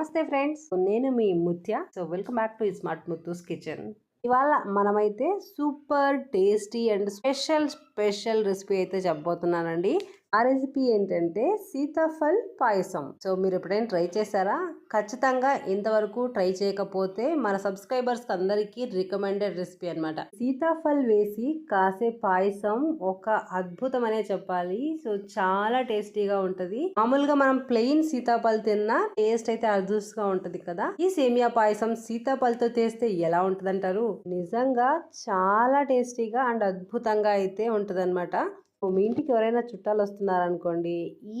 నమస్తే ఫ్రెండ్స్. నేను మీ Muthya. So welcome back to smart Muthu's kitchen. ఇవాళ మనమైతే super tasty and special special recipe అయితే చెప్పబోతున్నానండి. ఆ రెసిపీ ఏంటంటే సీతాఫల్ పాయసం. సో మీరు ఎప్పుడైనా ట్రై చేశారా? ఖచ్చితంగా ఇంతవరకు ట్రై చేయకపోతే మన సబ్స్క్రైబర్స్ అందరికీ రికమెండెడ్ రెసిపీ అనమాట సీతాఫల్ వేసి కాసే పాయసం ఒక అద్భుతం అనే చెప్పాలి. సో చాలా టేస్టీగా ఉంటది. మామూలుగా మనం ప్లెయిన్ సీతాఫల్ తిన్నా టేస్ట్ అయితే అదృష్టంగా ఉంటది కదా? ఈ సేమియా పాయసం సీతాఫల్తో చేస్తే ఎలా ఉంటదంటారు? నిజంగా చాలా టేస్టీగా అండ్ అద్భుతంగా అయితే ఉంటదన్నమాట. మీ ఇంటికి ఎవరైనా చుట్టాలు వస్తున్నారనుకోండి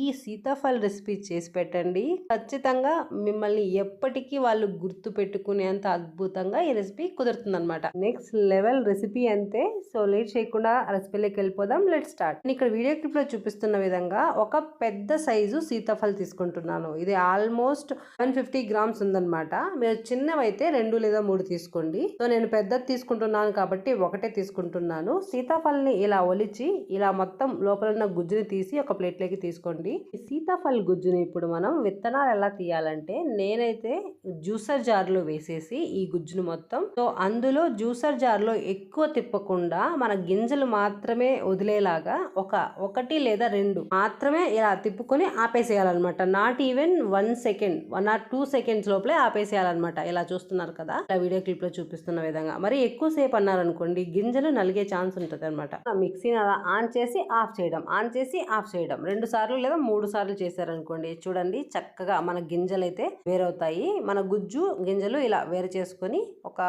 ఈ సీతాఫల్ రెసిపీ చేసి పెట్టండి. ఖచ్చితంగా మిమ్మల్ని ఎప్పటికీ వాళ్ళు గుర్తు పెట్టుకునేంత అద్భుతంగా ఈ రెసిపీ కుదురుతుందనమాట నెక్స్ట్ లెవెల్ రెసిపీ అంతే. సో లేట్ చేయకుండా రెసిపీలోకి వెళ్ళిపోదాం. Let start. నేను ఇక్కడ వీడియో క్లిప్లో చూపిస్తున్న విధంగా ఒక పెద్ద సైజు సీతాఫల్ తీసుకుంటున్నాను. ఇది ఆల్మోస్ట్ వన్ ఫిఫ్టీ గ్రామ్స్ ఉందన్నమాట. మీరు చిన్నవైతే రెండు లేదా మూడు తీసుకోండి. సో నేను పెద్దది తీసుకుంటున్నాను కాబట్టి ఒకటే తీసుకుంటున్నాను. సీతాఫల్ని ఇలా ఒలిచి ఇలా మొత్తం లోపల ఉన్న గుజ్జుని తీసి ఒక ప్లేట్లోకి తీసుకోండి. సీతాఫల సీతాఫల్ గుజ్జుని ఇప్పుడు మనం విత్తనాలు ఎలా తీయాలంటే నేనైతే జ్యూసర్ జార్లో వేసేసి ఈ గుజ్జును మొత్తం. సో అందులో జ్యూసర్ జార్లో ఎక్కువ తిప్పకుండా మన గింజలు మాత్రమే వదిలేలాగా ఒక ఒకటి లేదా రెండు మాత్రమే ఇలా తిప్పుకొని ఆపేసేయాలన్నమాట. Not even one second one or two seconds లోపలే ఆపేసేయాలన్నమాట. ఇలా చూస్తున్నారు కదా? ఇలా వీడియో క్లిప్లో చూపిస్తున్న విధంగా. మరి ఎక్కువసేపు అన్నారనుకోండి గింజలు నలిగే ఛాన్స్ ఉంటుంది అనమాట మిక్సీని అలా ఆన్ చేసి ఆఫ్ చేయడం ఆన్ చేసి ఆఫ్ చేయడం. రెండు సార్లు లేదా మూడు సార్లు చేశారనుకోండి చూడండి చక్కగా మన గింజలు అయితే వేరవుతాయి. మన గుజ్జు గింజలు ఇలా వేరు చేసుకొని ఒక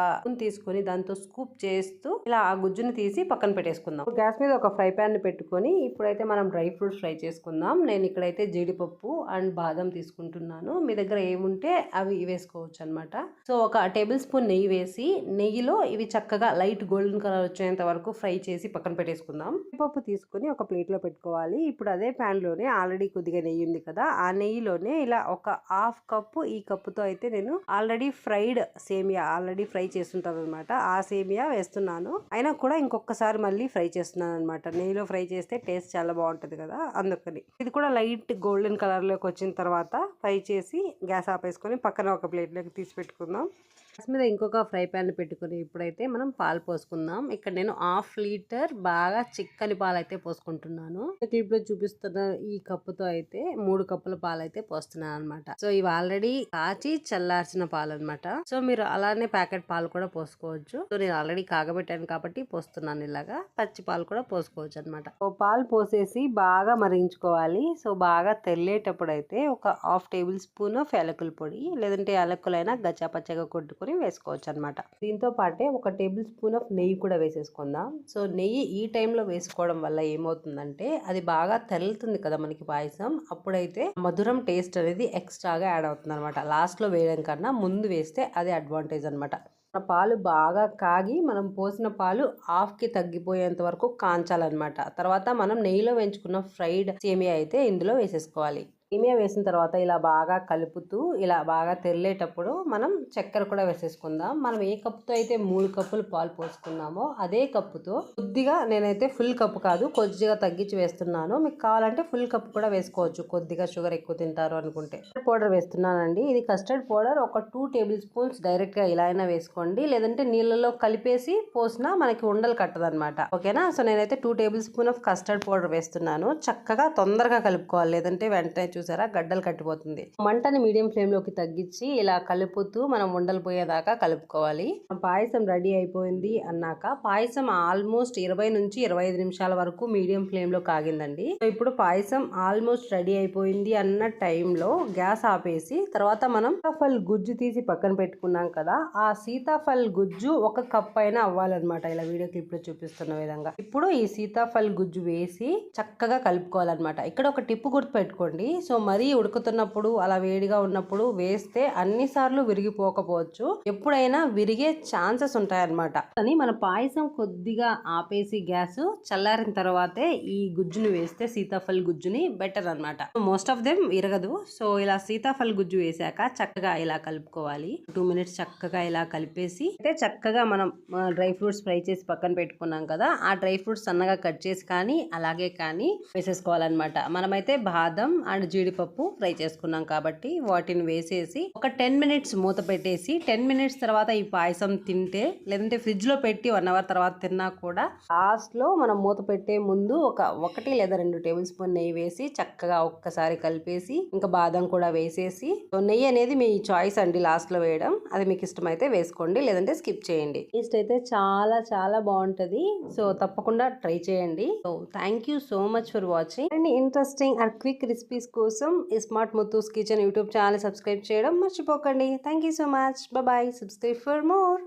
తీసుకొని దాంతో స్కూప్ చేస్తూ ఇలా ఆ గుజ్జుని తీసి పక్కన పెట్టేసుకుందాం. గ్యాస్ మీద ఒక ఫ్రై ప్యాన్ పెట్టుకొని ఇప్పుడైతే మనం డ్రై ఫ్రూట్స్ ఫ్రై చేసుకుందాం. నేను ఇక్కడైతే జీడిపప్పు అండ్ బాదం తీసుకుంటున్నాను. మీ దగ్గర ఏముంటే అవి వేసుకోవచ్చు అనమాట సో ఒక టేబుల్ స్పూన్ నెయ్యి వేసి నెయ్యిలో ఇవి చక్కగా లైట్ గోల్డెన్ కలర్ వచ్చేంత వరకు ఫ్రై చేసి పక్కన పెట్టేసుకుందాం. పప్పు తీసుకొని ఒక ప్లేట్లో పెట్టుకోవాలి. ఇప్పుడు అదే ప్యాన్లోనే ఆల్రెడీ కొద్దిగా నెయ్యి ఉంది కదా ఆ నెయ్యిలోనే ఇలా ఒక హాఫ్ కప్పు ఈ కప్పుతో అయితే నేను ఆల్రెడీ ఫ్రైడ్ సేమియా ఆల్రెడీ ఫ్రై చేస్తుంటాను అనమాట ఆ సేమియా వేస్తున్నాను. అయినా కూడా ఇంకొకసారి మళ్ళీ ఫ్రై చేస్తున్నాను అనమాట నెయ్యిలో ఫ్రై చేస్తే టేస్ట్ చాలా బాగుంటుంది కదా అందుకని. ఇది కూడా లైట్ గోల్డెన్ కలర్లోకి వచ్చిన తర్వాత ఫ్రై చేసి గ్యాస్ ఆపేసుకొని పక్కన ఒక ప్లేట్లోకి తీసి పెట్టుకుందాం. గ్యాస్ మీద ఇంకొక ఫ్రై ప్యాన్ పెట్టుకుని ఇప్పుడైతే మనం పాలు పోసుకుందాం. ఇక్కడ నేను హాఫ్ లీటర్ బాగా చిక్కని పాలు అయితే పోసుకుంటున్నాను క్లిప్లో చూపిస్తున్న ఈ కప్పుతో అయితే మూడు కప్పుల పాలు అయితే పోస్తున్నాను అనమాట సో ఇవి ఆల్రెడీ కాచి చల్లార్చిన పాలు అనమాట సో మీరు అలానే ప్యాకెట్ పాలు కూడా పోసుకోవచ్చు. సో నేను ఆల్రెడీ కాగబెట్టాను కాబట్టి పోస్తున్నాను ఇలాగా. పచ్చి పాలు కూడా పోసుకోవచ్చు అనమాట పాలు పోసేసి బాగా మరిగించుకోవాలి. సో బాగా తెల్లేటప్పుడు అయితే ఒక హాఫ్ టేబుల్ స్పూన్ ఆఫ్ యాలకుల పొడి లేదంటే యాలకులైనా గచ్చా పచ్చగా కొట్టుకుని వేసుకోవచ్చు అనమాట దీంతో పాటే ఒక టేబుల్ స్పూన్ ఆఫ్ నెయ్యి కూడా వేసేసుకుందాం. సో నెయ్యి ఈ టైంలో వేసుకోవడం వల్ల ఏమవుతుందంటే అది బాగా తెల్లుతుంది కదా మనకి పాయసం. అప్పుడైతే మధురం టేస్ట్ అనేది ఎక్స్ట్రాగా యాడ్ అవుతుంది అనమాట లాస్ట్లో వేయడం కన్నా ముందు వేస్తే అదే అడ్వాంటేజ్ అనమాట మన పాలు బాగా కాగి మనం పోసిన పాలు హాఫ్కి తగ్గిపోయేంత వరకు కాంచాలన్నమాట. తర్వాత మనం నెయ్యిలో వేయించుకున్న ఫ్రైడ్ సేమియా అయితే ఇందులో వేసేసుకోవాలి. సేమియా వేసిన తర్వాత ఇలా బాగా కలుపుతూ ఇలా బాగా తెల్లేటప్పుడు మనం చక్కెర కూడా వేసేసుకుందాం. మనం ఏ కప్పుతో అయితే మూడు కప్పులు పాలు పోసుకున్నామో అదే కప్పుతో కొద్దిగా నేనైతే ఫుల్ కప్పు కాదు కొద్దిగా తగ్గించి వేస్తున్నాను. మీకు కావాలంటే ఫుల్ కప్ కూడా వేసుకోవచ్చు కొద్దిగా షుగర్ ఎక్కువ తింటారు అనుకుంటే. పౌడర్ వేస్తున్నానండి. ఇది కస్టర్డ్ పౌడర్. ఒక టూ టేబుల్ స్పూన్స్ డైరెక్ట్గా ఇలా అయినా వేసుకోండి. లేదంటే నీళ్ళలో కలిపేసి పోసినా మనకి ఉండలు కట్టదనమాట ఓకేనా? సో నేనైతే two tablespoon of custard powder వేస్తున్నాను. చక్కగా తొందరగా కలుపుకోవాలి. లేదంటే వెంటనే చూసారా? గడ్డలు కట్టిపోతుంది. మంటని మీడియం ఫ్లేమ్లోకి తగ్గించి ఇలా కలుపుతూ మనం ఉండలు పోయేదాకా కలుపుకోవాలి. పాయసం రెడీ అయిపోయింది అన్నాక పాయసం ఆల్మోస్ట్ ఇరవై నుంచి ఇరవై ఐదు నిమిషాల వరకు మీడియం ఫ్లేమ్లో కాగిందండి. సో ఇప్పుడు పాయసం ఆల్మోస్ట్ రెడీ అయిపోయింది అన్న టైంలో గ్యాస్ ఆపేసి తర్వాత మనం సీతాఫల్ గుజ్జు తీసి పక్కన పెట్టుకున్నాం కదా ఆ సీతాఫల్ గుజ్జు ఒక కప్ అయినా అవ్వాలన్నమాట. ఇలా వీడియో క్లిప్లో చూపిస్తున్న విధంగా. ఇప్పుడు ఈ సీతాఫల్ గుజ్జు వేసి చక్కగా కలుపుకోవాలన్నమాట. ఇక్కడ ఒక టిప్పు గుర్తు పెట్టుకోండి సో సో మరీ ఉడుకుతున్నప్పుడు అలా వేడిగా ఉన్నప్పుడు వేస్తే అన్ని సార్లు విరిగిపోకపోవచ్చు. ఎప్పుడైనా విరిగే ఛాన్సెస్ ఉంటాయన్నమాట. కానీ మన పాయసం కొద్దిగా ఆపేసి గ్యాస్ చల్లారిన తర్వాతే ఈ గుజ్జుని వేస్తే సీతాఫల్ గుజ్జుని బెటర్ అన్నమాట. మోస్ట్ ఆఫ్ దెమ్ విరగదు సో ఇలా సీతాఫల్ గుజ్జు వేసాక చక్కగా ఇలా కలుపుకోవాలి. టూ మినిట్స్ చక్కగా ఇలా కలిపేసి అయితే చక్కగా మనం డ్రై ఫ్రూట్స్ ఫ్రై చేసి పక్కన పెట్టుకున్నాం కదా ఆ డ్రై ఫ్రూట్స్ సన్నగా కట్ చేసి కానీ అలాగే కానీ వేసేసుకోవాలన్నమాట. మనమైతే బాదం అండ్ జీ జీడిపప్పు ఫ్రై చేసుకున్నాం కాబట్టి వాటిని వేసేసి ఒక టెన్ మినిట్స్ మూత పెట్టేసి టెన్ మినిట్స్ తర్వాత ఈ పాయసం తింటే లేదంటే ఫ్రిడ్జ్లో పెట్టి వన్ అవర్ తర్వాత తిన్నా కూడా లాస్ట్లో మనం మూత పెట్టే ముందు ఒక ఒకటి లేదా రెండు టేబుల్ స్పూన్ నెయ్యి వేసి చక్కగా ఒక్కసారి కలిపేసి ఇంకా బాదం కూడా వేసేసి నెయ్యి అనేది మీ చాయిస్ అండి లాస్ట్లో వేయడం. అది మీకు ఇష్టమైతే వేసుకోండి లేదంటే స్కిప్ చేయండి. టేస్ట్ అయితే చాలా చాలా బాగుంటది. సో తప్పకుండా ట్రై చేయండి. So thank you so much for watching. And interesting and quick recipes కోసం ఈ smart Muthu's kitchen YouTube channel subscribe చేయడం మర్చిపోకండి. Thank you so much bye subscribe for more